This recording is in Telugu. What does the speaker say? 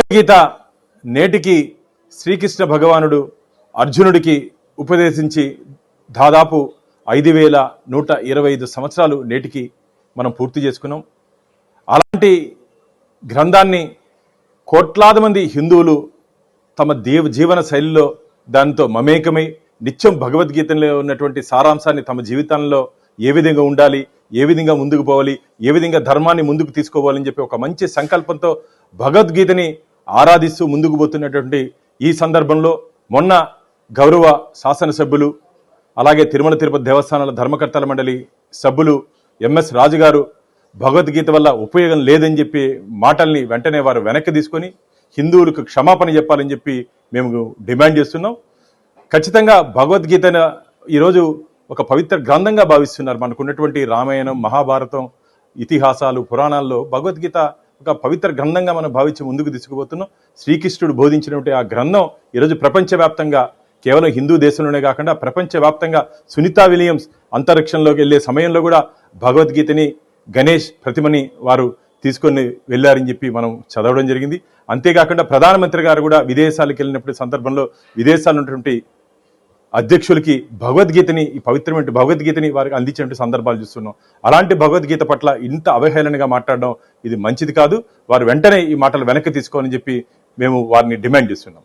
భగవద్గీత నేటికి శ్రీకృష్ణ భగవానుడు అర్జునుడికి ఉపదేశించి దాదాపు ఐదు వేల నూట ఇరవై ఐదు సంవత్సరాలు నేటికి మనం పూర్తి చేసుకున్నాం. అలాంటి గ్రంథాన్ని కోట్లాది మంది హిందువులు తమ దేవ జీవన శైలిలో దానితో మమేకమై నిత్యం భగవద్గీతలో ఉన్నటువంటి సారాంశాన్ని తమ జీవితంలో ఏ విధంగా ఉండాలి ఏ విధంగా ముందుకు పోవాలి ఏ విధంగా ధర్మాన్ని ముందుకు తీసుకోవాలని చెప్పి ఒక మంచి సంకల్పంతో భగవద్గీతని ఆరాధిస్తూ ముందుకు పోతున్నటువంటి ఈ సందర్భంలో మొన్న గౌరవ శాసనసభ్యులు అలాగే తిరుమల తిరుపతి దేవస్థానాల ధర్మకర్తల మండలి సభ్యులు ఎంఎస్ రాజు గారు భగవద్గీత వల్ల ఉపయోగం లేదని చెప్పి మాటల్ని వెంటనే వారు వెనక్కి తీసుకొని హిందువులకు క్షమాపణ చెప్పాలని చెప్పి మేము డిమాండ్ చేస్తున్నాం. ఖచ్చితంగా భగవద్గీతను ఈరోజు ఒక పవిత్ర గ్రంథంగా భావిస్తున్నారు. మనకున్నటువంటి రామాయణం మహాభారతం ఇతిహాసాలు పురాణాల్లో భగవద్గీత ఒక పవిత్ర గ్రంథంగా మనం భావించి ముందుకు తీసుకుపోతున్నాం. శ్రీకృష్ణుడు బోధించినటువంటి ఆ గ్రంథం ఈరోజు ప్రపంచవ్యాప్తంగా కేవలం హిందూ దేశంలోనే కాకుండా ప్రపంచవ్యాప్తంగా సునీతా విలియమ్స్ అంతరిక్షంలోకి వెళ్ళే సమయంలో కూడా భగవద్గీతని గణేష్ ప్రతిమని వారు తీసుకొని వెళ్ళారని చెప్పి మనం చదవడం జరిగింది. అంతేకాకుండా ప్రధానమంత్రి గారు కూడా విదేశాలకు వెళ్ళినప్పుడు సందర్భంలో విదేశాలు ఉన్నటువంటి అధ్యక్షులకి భగవద్గీతని ఈ పవిత్రమైన భగవద్గీతని వారికి అందించినటువంటి సందర్భాలు చూస్తున్నాం. అలాంటి భగవద్గీత పట్ల ఇంత అవహేళనగా మాట్లాడడం ఇది మంచిది కాదు. వారు వెంటనే ఈ మాటలు వెనక్కి తీసుకోవాలని చెప్పి మేము వారిని డిమాండ్ చేస్తున్నాం.